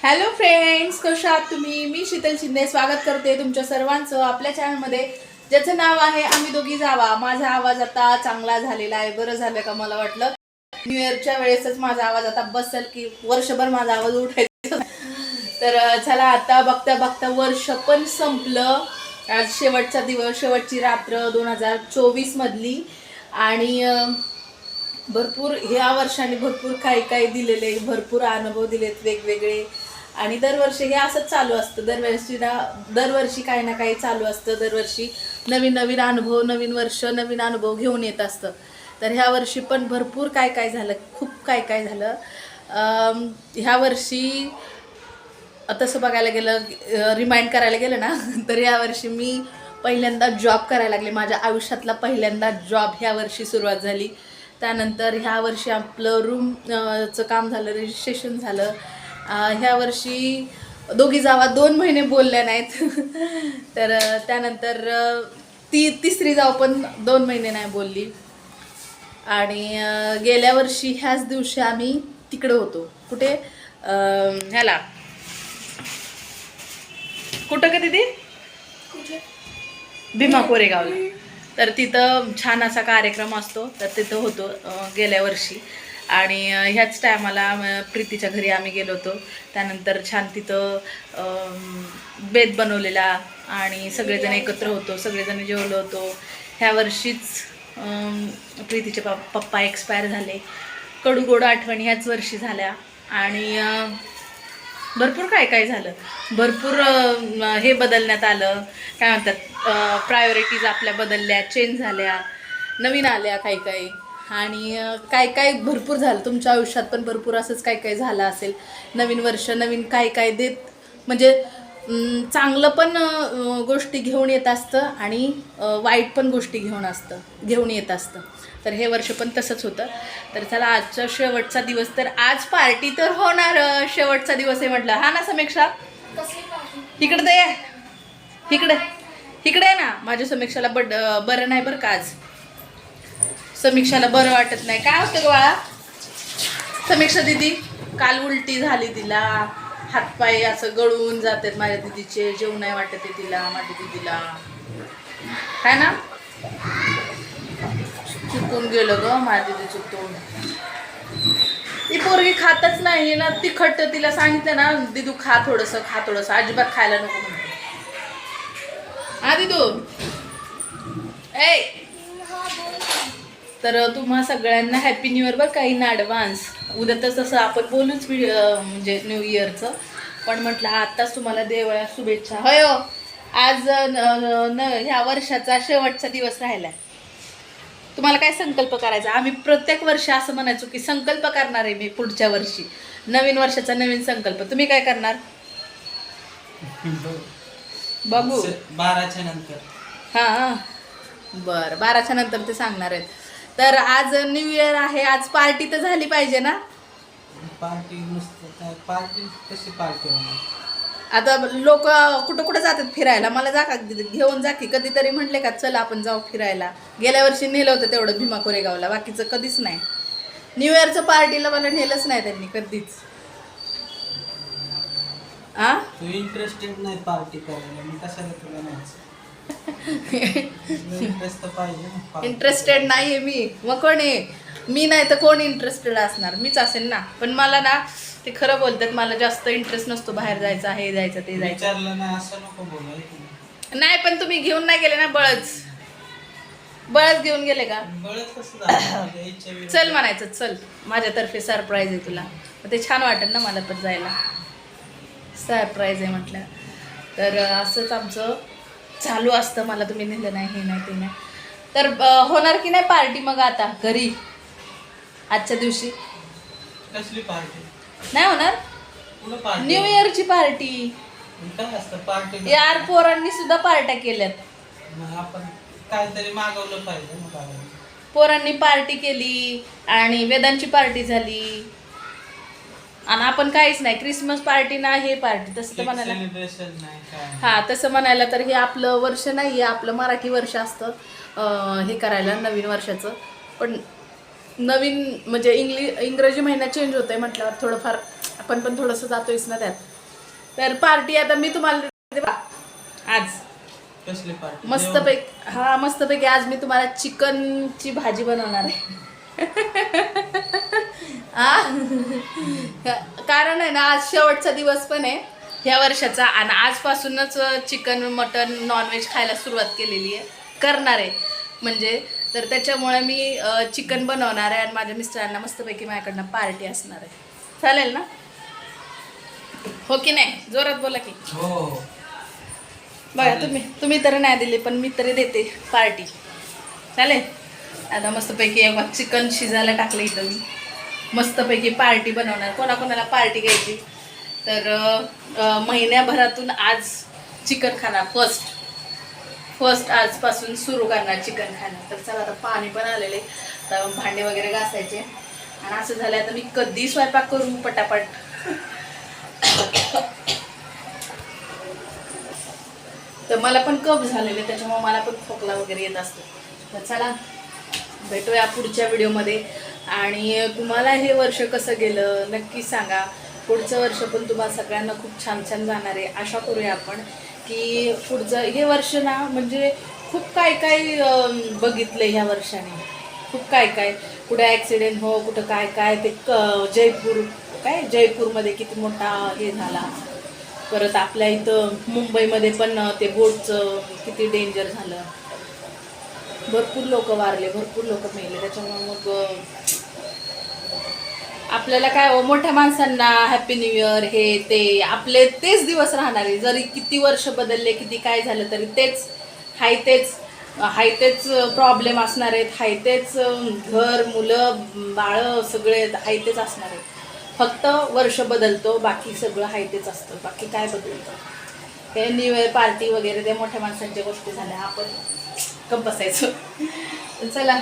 Hello friends कशा आहात तुम्ही? मी शीतल शिंदे. स्वागत करते तुमच्या सर्वांचं आपल्या चॅनलमध्ये ज्याचं नाव आहे आम्ही दोघी जावा. माझा आवाज आता चांगला झालेला आहे. बरं झालं का मला वाटलं? न्यू इयरच्या वेळेसच माझा आवाज आता बसेल की वर्षभर माझा आवाज उठायचा. तर चला आता बघता बघता वर्ष पण संपलं. आज शेवटचा दिवस शेवटची रात्र दोन हजार चोवीसमधली आणि भरपूर ह्या वर्षाने भरपूर काही काही दिलेले भरपूर अनुभव दिलेत वेगवेगळे. आणि दरवर्षी हे असंच चालू असतं. दरवर्षी दरवर्षी काही ना काही चालू असतं. दरवर्षी नवीन नवीन अनुभव नवीन वर्ष नवीन अनुभव घेऊन येत असतं. तर ह्या वर्षी पण भरपूर काय काय झालं खूप काय काय झालं. ह्या वर्षी तसं बघायला गेलं रिमाइंड करायला गेलं ना तर यावर्षी मी पहिल्यांदा जॉब करायला लागले. माझ्या आयुष्यातला पहिल्यांदा जॉब ह्या वर्षी सुरुवात झाली. त्यानंतर ह्या वर्षी आपलं रूमचं काम झालं रजिस्ट्रेशन झालं. ह्या वर्षी दोघी जावा दोन महिने बोलल्या नाहीत. तर त्यानंतर ती तिसरी जाव पण दोन महिने नाही बोलली. आणि गेल्या वर्षी ह्याच दिवशी आम्ही तिकडे होतो. कुठे? ह्याला. कुठं का दिदी? भीमा कोरेगावला. तर तिथं छान असा कार्यक्रम असतो. तर तिथं होतो गेल्या वर्षी. आणि ह्याच टायमाला प्रीतीच्या घरी आम्ही गेलो होतो. त्यानंतर छान तिथं बेत बनवलेला आणि सगळेजण एकत्र होतो. सगळेजण जेवलो होतो. ह्या वर्षीच प्रीतीचे पप पप्पा एक्सपायर झाले. कडू गोड आठवणी ह्याच वर्षी झाल्या. आणि भरपूर काय काय झालं. भरपूर हे बदलण्यात आलं. काय म्हणतात प्रायोरिटीज आपल्या बदलल्या चेंज झाल्या. नवीन आल्या काही काही. आणि काय काय भरपूर झालं. तुमच्या आयुष्यात पण भरपूर असंच काय काय झालं असेल. नवीन वर्ष नवीन काय काय देत म्हणजे चांगलं पण गोष्टी घेऊन येत असतं आणि वाईट पण गोष्टी घेऊन असतं घेऊन येत असतं. तर हे वर्ष पण तसंच होतं. तर चला आजचा शेवटचा दिवस तर आज पार्टी तर होणार शेवटचा दिवस आहे म्हटलं. हा ना समीक्षा? इकडं दे इकडे. इकडे आहे ना. माझ्या समीक्षाला बड बरं नाही बरं का आज. समीक्षाला बरं वाटत नाही. काय होतं गोळा बाळा? समीक्षा दिदी काल उलटी झाली तिला. हातपाय असं गळून जातात माझ्या दिदीचे. जेवण नाही वाटत आहे तिला माझ्या दिदीला. काय ना? चुकून गेलं ग माझ्या दिदी चुकून. ती पोरगी खातच नाही ना. तिखट तिला सांगितलं ना दिदू खा थोडंसं खा थोडंसं. अजिबात खायला नको म्हणते हा दिदू. ए! तर तुम्हा सगळ्यांना हॅपी न्यू इयर बरं काही ना ॲडव्हान्स उद्या तर तसं आपण बोलूच म्हणजे न्यू इयरचं पण म्हटलं आत्ताच तुम्हाला देवळ्या शुभेच्छा. होय हो. आज न- ह्या वर्षाचा शेवटचा दिवस राहिला तुम्हाला काय संकल्प करायचा? आम्ही प्रत्येक वर्षी असं म्हणायचो की संकल्प करणार आहे मी पुढच्या वर्षी. नवीन वर्षाचा नवीन संकल्प. तुम्ही काय करणार? बघू. बाराच्या नंतर. हां. बरं बाराच्या नंतर ते सांगणार आहेत. तर आज न्यू इयर आहे आज पार्टी तर झाली पाहिजे ना? पार्टी नुसतं पार्टी कशी पार्टी आता लोक कुठं कुठं जातात फिरायला? मला जा का घेऊन जा की कधीतरी म्हणले का चला आपण जाऊ फिरायला. गेल्या वर्षी नेलं होतं तेवढं भीमा कोरेगावला बाकीचं कधीच नाही. न्यू इयरचं पार्टीला मला नेलंच नाही त्यांनी कधीच. आ? इंटरेस्टेड नाही पार्टी करायला मग कशाला तुला न्यायचं इंटरेस्टेड नाही आहे मी. मग कोण आहे? मी नाही तर कोण इंटरेस्टेड असणार? मीच असेल ना. पण मला ना ते खरं बोलतात मला जास्त इंटरेस्ट नसतो बाहेर जायचं हे जायचं ते जायचं. नाही पण तुम्ही घेऊन नाही गेले ना बळच? बळच घेऊन गेले का. चल म्हणायचं चल. माझ्यातर्फे सरप्राईज आहे तुला. मग ते छान वाटेल ना मला पण जायला. सरप्राईज आहे म्हटलं. तर असंच आमचं चालू असतं मला तुम्ही नेलं नाही हे नाही ते नाही. तर होणार की नाही पार्टी मग आता घरी? आजच्या दिवशी? कसली पार्टी? नाही होणार? न्यू इयरची पार्टी. काय असतं पार्टी? यार पोरांनी सुद्धा पार्ट्या केल्यात. काहीतरी मागवलं पाहिजे पोरांनी पार्टी केली आणि वेदांची पार्टी झाली. आणि आपण काहीच नाही. क्रिसमस पार्टी ना हे पार्टी तसं तर म्हणायला हा तसं म्हणायला तर हे आपलं वर्ष नाही आहे आपलं मराठी वर्ष असतं. हे करायला नवीन वर्षाचं. पण नवीन म्हणजे इंग्लि इंग्रजी महिना चेंज होतोय म्हटल्यावर थोडंफार आपण पण थोडंसं जातोयच ना त्यात. तर पार्टी आता मी तुम्हाला. आज. कसली पार्टी मस्तपैकी हा मस्तपैकी आज मी तुम्हाला चिकनची भाजी बनवणार आहे. आ? कारण आहे ना आज शेवटचा दिवस पण आहे ह्या वर्षाचा आणि आजपासूनच चिकन मटन नॉनव्हेज खायला सुरुवात केलेली आहे. करणार आहे. म्हणजे तर त्याच्यामुळे मी चिकन बनवणार आहे आणि माझ्या मिस्टरांना मस्तपैकी माझ्याकडनं पार्टी असणार आहे. चालेल ना? हो की नाही? जोरात बोला की. हो. बघा तुम्ही तुम्ही तर नाही दिली पण मी तरी देते पार्टी चालेल? आता मस्तपैकी एक चिकन शिजायला टाकलं इथं मी. मस्तपैकी पार्टी बनवणार. कोणाकोणाला पार्टी घ्यायची. तर महिन्याभरातून आज चिकन खाणार. फर्स्ट फर्स्ट आजपासून सुरू करणार चिकन खाणं. तर चला आता पाणी पण आलेले. तर भांडे वगैरे घासायचे. आणि असं झालं आता मी कधी स्वयंपाक करू पटापट. तर मला पण कप झालेले त्याच्यामुळे मला पण खोकला वगैरे येत असतो. तर चला भेटूया पुढच्या व्हिडिओमध्ये आणि तुम्हाला हे वर्ष कसं गेलं? नक्की सांगा. पुढचं वर्ष पण तुम्हाला सगळ्यांना खूप छान छान जाणार आहे. आशा करूया आपण की पुढचं हे वर्ष ना म्हणजे खूप काय काय बघितलं ह्या वर्षाने. खूप काय काय. कुठे ॲक्सिडेंट हो कुठं काय काय ते क जयपूर काय? जयपूरमध्ये किती मोठा हे झाला. परत आपल्या इथं मुंबईमध्ये पण ते बोटचं किती डेंजर झालं. भरपूर लोक वारले भरपूर लोक मेले. त्याच्यामुळे मग आपल्याला काय हो, मोठ्या माणसांना हॅपी न्यू इयर हे ते आपले तेच दिवस राहणार. आहे जरी किती वर्ष बदलले किती काय झालं तरी तेच हाय तेच हाय तेच प्रॉब्लेम असणार आहेत. हाय तेच घर मुलं बाळं सगळे हाय तेच असणार आहेत. फक्त वर्ष बदलतो बाकी सगळं हाय तेच असतं. बाकी काय बदलतं? हे न्यू इयर पार्टी वगैरे त्या मोठ्या माणसांच्या गोष्टी झाल्या. आपण कंपसायचो बसायचो. चला.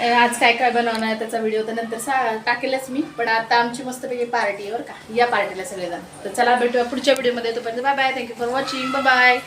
आज काय काय बनवणार आहे त्याचा व्हिडिओ तर नंतर सा टाकेलच मी पण आता आमची मस्तपैकी पार्टी आहे बरं का. या पार्टीला सगळेजण. तर चला भेटूया पुढच्या व्हिडिओमध्ये तोपर्यंत bye bye thank you for watching bye bye